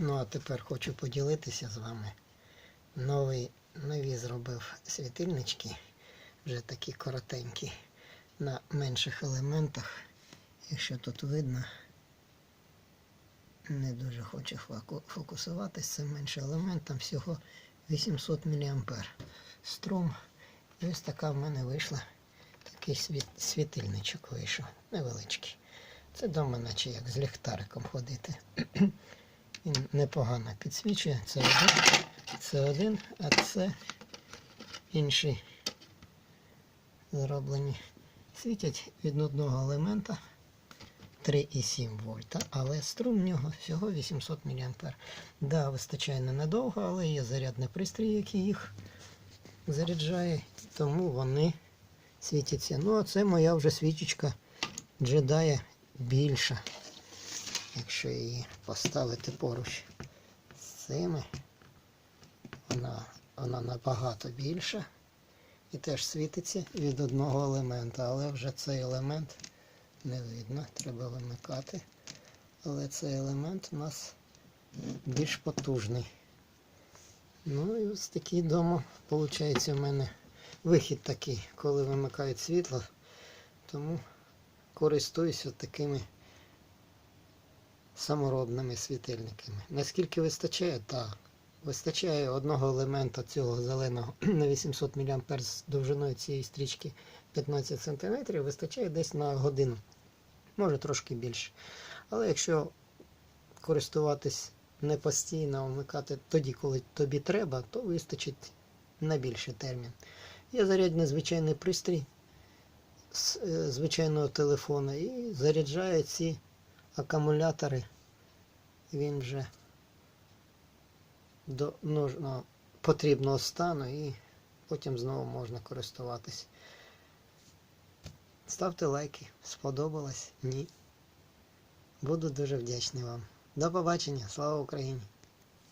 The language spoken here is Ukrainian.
Ну а тепер хочу поділитися з вами. Новий, нові зробив світильнички, вже такі коротенькі, на менших елементах. Якщо тут видно, не дуже хоче фоку- фокусуватись, це менший елемент, всього 800 мА струм. І ось така в мене вийшла. Такий світ, світильничок вийшов, невеличкий. Це вдома, наче як з ліхтариком ходити. Він непогано підсвічує. Це один, це один, а це інший зроблені. Світять від одного елемента 3,7 вольта, але струм в нього всього 800 мА. Да, вистачає ненадовго, але є зарядний пристрій, який їх заряджає, тому вони світяться. Ну, а це моя вже свічечка джедая більша. Якщо її поставити поруч з цими, вона, вона набагато більша і теж світиться від одного елемента, але вже цей елемент не видно, треба вимикати. Але цей елемент у нас більш потужний. Ну і ось такий дома, виходить, у мене вихід такий, коли вимикають світло, тому користуюся такими саморобними світильниками. Наскільки вистачає? Так. Вистачає одного елемента цього зеленого на 800 мА з довжиною цієї стрічки 15 см, вистачає десь на годину. Може трошки більше. Але якщо користуватись не постійно, вмикати тоді, коли тобі треба, то вистачить на більший термін. Є зарядний звичайний пристрій з е, звичайного телефона і заряджає ці акумулятори. Він вже до нужного, потрібного стану і потім знову можна користуватись. Ставте лайки. Сподобалось? Ні. Буду дуже вдячний вам. До побачення. Слава Україні!